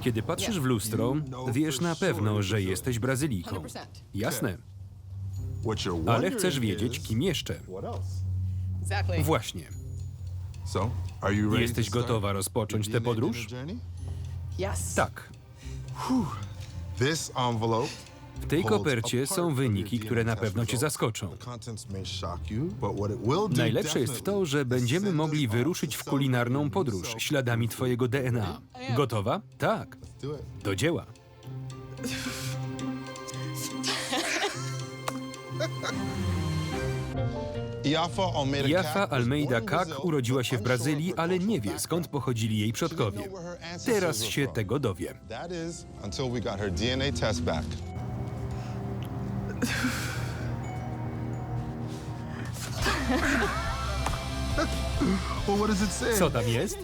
Kiedy patrzysz w lustro, wiesz na pewno, że jesteś Brazylijką. 100%. Jasne, ale chcesz wiedzieć, kim jeszcze. Właśnie. So, are you ready Jesteś gotowa rozpocząć tę podróż? Tak. This envelope W tej kopercie są wyniki, które na pewno cię zaskoczą. Najlepsze jest to, że będziemy mogli wyruszyć w kulinarną podróż śladami twojego DNA. Gotowa? Tak. Do dzieła. Almeida Jafa Kak Almeida Kak urodziła się w Brazylii, ale nie wie skąd pochodzili jej przodkowie. Teraz się tego dowie. Well, what does it say? Co tam jest?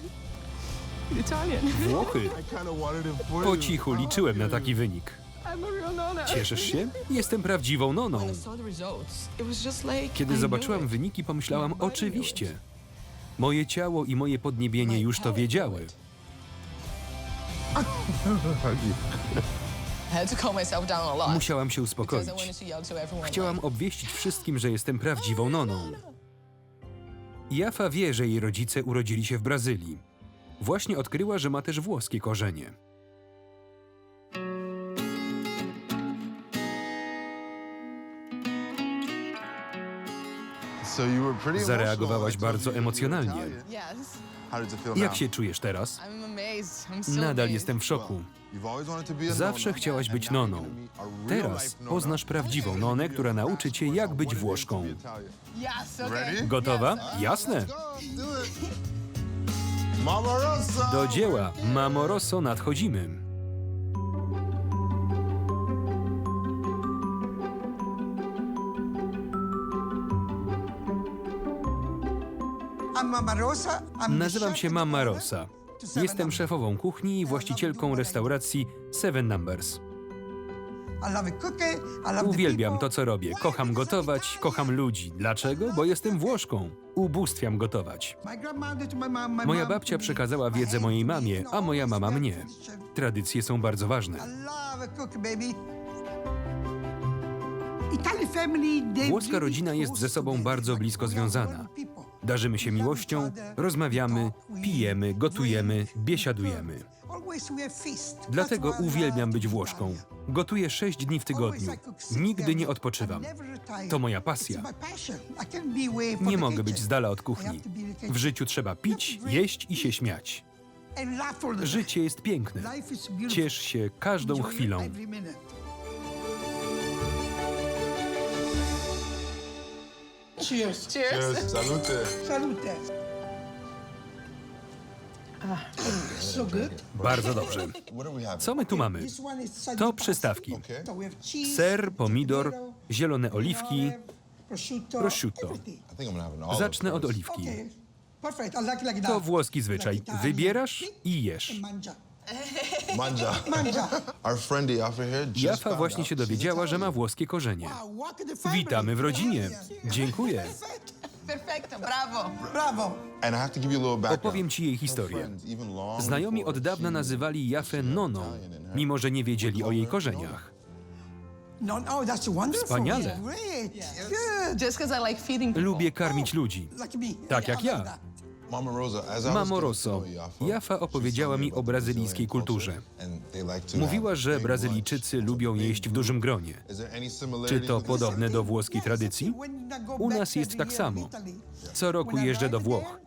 Italian. Włochy. I kind of wanted it for Po you. cichu liczyłem na taki wynik. Cieszysz się? Jestem prawdziwą noną. Kiedy zobaczyłam wyniki, pomyślałam, oczywiście. Moje ciało i moje podniebienie już to wiedziały. I had to calm myself down a lot. Musiałam się uspokoić. wanted to yell to everyone. Chciałam obwieścić wszystkim, że jestem prawdziwą noną. Jafa wie, że jej rodzice urodzili się w Brazylii. Właśnie odkryła, że ma też włoskie korzenie. Zareagowałaś bardzo emocjonalnie. Jak się czujesz teraz? Nadal jestem w szoku. Zawsze chciałaś być noną. Teraz poznasz prawdziwą nonę, która nauczy cię, jak być Włoszką. Gotowa? Jasne. Do dzieła. Mamo Rosso, nadchodzimy. Nazywam się Mama Rosa. Jestem szefową kuchni i właścicielką restauracji Seven Numbers. Uwielbiam to, co robię. Kocham gotować, kocham ludzi. Dlaczego? Bo jestem Włoszką. Ubóstwiam gotować. Moja babcia przekazała wiedzę mojej mamie, a moja all mama mnie. Tradycje są bardzo ważne. Włoska rodzina jest ze sobą bardzo blisko związana. Darzymy się miłością, rozmawiamy, pijemy, gotujemy, biesiadujemy. Dlatego uwielbiam być Włoszką. Gotuję sześć dni w tygodniu. Nigdy nie odpoczywam. To moja pasja. Nie mogę być z dala od kuchni. W życiu trzeba pić, jeść i się śmiać. Życie jest piękne. Ciesz się każdą chwilą. Cheers. Cheers. Salute. Salute. So good. Bardzo dobrze. What do we have? Co my tu mamy? To przystawki. Ser, pomidor, zielone oliwki. prosciutto, Zacznę od oliwki. To włoski zwyczaj. Wybierasz i jesz. Manja. Our friend Iafa here just Jafa found właśnie out się she's dowiedziała, że ma Italian. włoskie korzenie. Witamy w rodzinie. Dziękuję. Perfecto. Bravo. Bravo. And I have to give you a little background. Opowiem ci jej historię. friends, even long Znajomi before od dawna she nazywali Jafę noną, mimo że nie wiedzieli o jej korzeniach. No, no, that's wonderful. Wspaniale. Great. Good. Just because I like feeding people. Lubię karmić ludzi. Like me. Tak jak ja. Mamo Rosso, she opowiedziała mi o brazylijskiej kulturze. Mówiła, że Brazylijczycy lubią jeść w dużym gronie. Czy to podobne do włoskiej tradycji? U nas jest tak samo. Co roku jeżdżę do Włoch.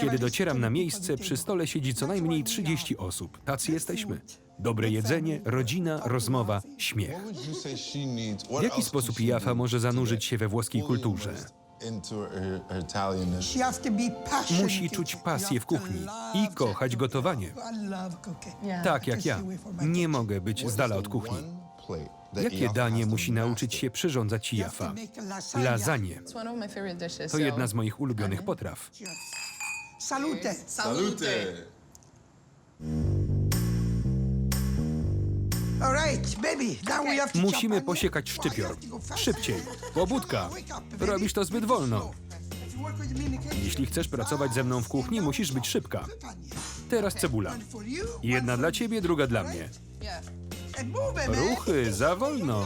Kiedy docieram na 20 miejsce, przy stole siedzi co najmniej That's why we 30 are. osób. Tacy jesteśmy. Dobre jedzenie, rodzina, rozmowa, śmiech. W jaki sposób do może zanurzyć się we włoskiej kulturze? Musi czuć pasję w kuchni love i kochać gotowanie. I love cooking. Yeah. Tak I jak ja. Nie mogę być z dala od kuchni. Jakie danie musi nauczyć się przyrządzać Jafa? Lasagne. To jedna z moich ulubionych potraw. Salute. Salute. Musimy posiekać szczypior. Szybciej. Pobudka. Robisz to zbyt wolno. Jeśli chcesz pracować ze mną w kuchni, musisz być szybka. Teraz cebula. Jedna dla ciebie, druga dla mnie. Ruchy, za wolno.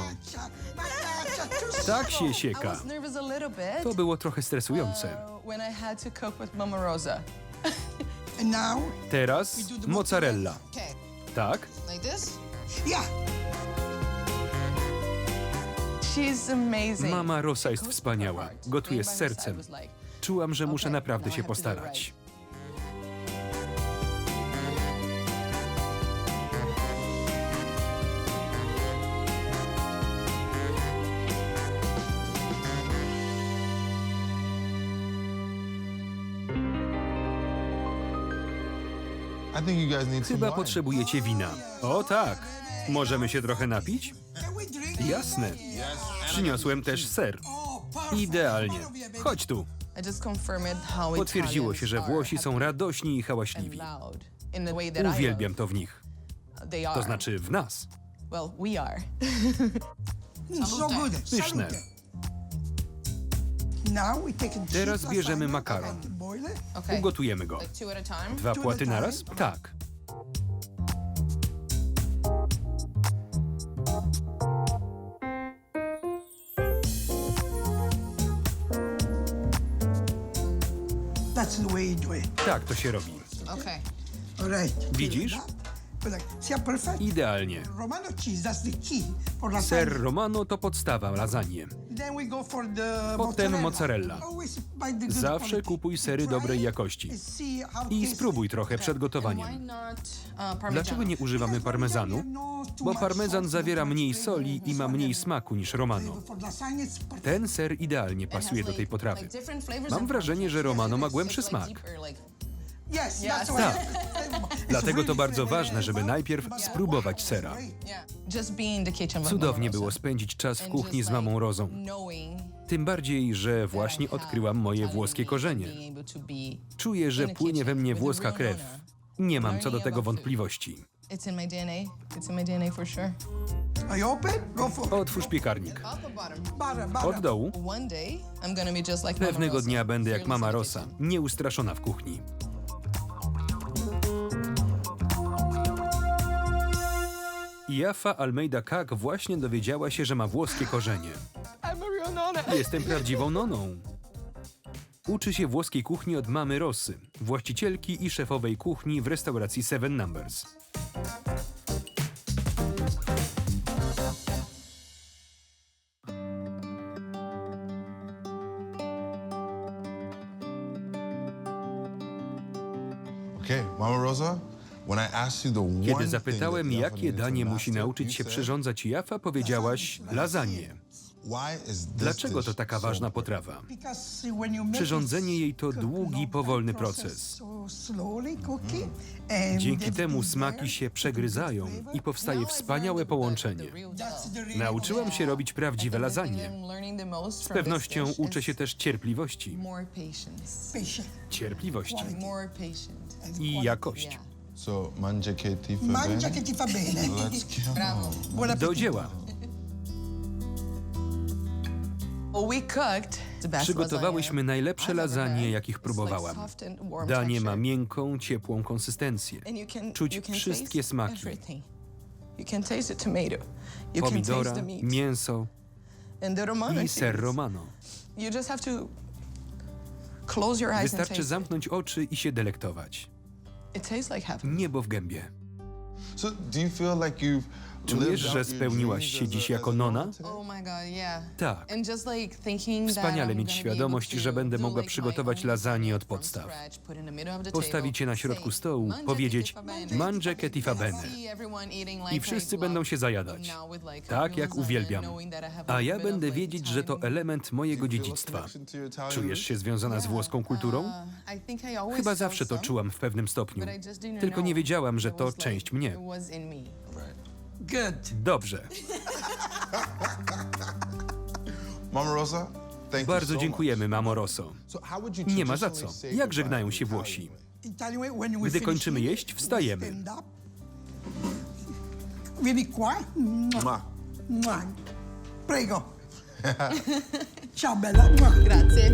Tak się sieka. To było trochę stresujące. uh, Teraz mozzarella. Tak? Yeah. She's amazing. Mama Rosa jest wspaniała. Gotuje z sercem. Czułam, że muszę naprawdę się postarać. Chyba potrzebujecie wina. O tak. Możemy się trochę napić? Jasne. Przyniosłem też ser. Idealnie. Chodź tu. Potwierdziło się, że Włosi są radośni i hałaśliwi. Uwielbiam to w nich. To znaczy w nas. Pyszne. Teraz bierzemy makaron. Okay. Ugotujemy go. Like two at a time. Dwa płaty naraz? Tak. That's the way you do it. Tak to się robi. Okay. All right. Widzisz? Idealnie. Ser romano to podstawa lasagne. Potem mozzarella. Zawsze kupuj sery dobrej jakości. I spróbuj trochę przed gotowaniem. uh? Dlaczego nie używamy parmezanu? Bo parmezan zawiera mniej soli i ma mniej smaku niż romano. Ten ser idealnie pasuje do tej potrawy. Mam wrażenie, że romano ma głębszy smak. Yes. Tak. Dlatego to bardzo ważne, żeby najpierw spróbować sera. Cudownie było spędzić czas w kuchni z mamą Rozą. Tym bardziej, że właśnie odkryłam moje włoskie korzenie. Czuję, że płynie we mnie włoska krew. Nie mam co do tego wątpliwości. It's in my DNA. It's in my DNA for sure. Are you open? Go for it. Otwórz piekarnik. Bottom? Od dołu. One day I'm gonna be just like Mama Pewnego Rosa, dnia będę jak mama Rosa, nieustraszona w kuchni. Jaffa Almeida Kak właśnie dowiedziała się, że ma włoskie korzenie. Jestem prawdziwą noną. Uczy się włoskiej kuchni od mamy Rosy, właścicielki i szefowej kuchni w restauracji Seven Numbers. Okay, Mama Rosa, Kiedy zapytałem, jakie danie musi nauczyć się przyrządzać Jaffa, powiedziałaś lasagne. Dlaczego to taka ważna potrawa? Przyrządzenie jej to długi, powolny proces. and Dzięki temu smaki się przegryzają i powstaje wspaniałe połączenie. Nauczyłam się robić prawdziwe lasagne. Z pewnością uczę się też cierpliwości. Cierpliwości i jakość. So, mangia che ti fa Mangia bene? che ti fa bene. Let's go. Bravo. Buon Do appetito. dzieła. Well, we cooked the best Przygotowałyśmy lasagna najlepsze I've ever lasagne, had. jakich It's próbowałam. like soft and warm Danie ma texture. miękką, ciepłą konsystencję. And you can- Czuć you can wszystkie taste smaki. everything. You can taste the tomato. You can taste Pomidora, the meat. mięso And the Romano i ser romano. You just have to close your eyes and Wystarczy taste it. zamknąć oczy i się delektować. It tastes like heaven. Niebo w gębie. So, do you feel like you've Czujesz, że spełniłaś się dziś jako nona? Oh. Tak. Wspaniale mieć świadomość, że będę mogła przygotować lasagne od podstaw. Postawić je na środku stołu, "Mangia powiedzieć che ti fa bene". I wszyscy będą się zajadać. Tak jak lasagna, uwielbiam. a ja będę wiedzieć, że to element mojego dziedzictwa. Czujesz się związana z włoską kulturą? Uh, Chyba zawsze to czułam w pewnym stopniu. Tylko nie wiedziałam, że to część mnie. Good. Dobrze. Mama Rosa, thank you Bardzo so dziękujemy, mamo Rosso. much. So how would you Nie ma za co. traditionally say Jak goodbye żegnają się Włosi? way? Italian way, when we Gdy finish kończymy eating, jeść, we wstajemy. stand up. Vieni qua. Mua, Mwah. mua. Prego. Ciao bella. Mua. Grazie.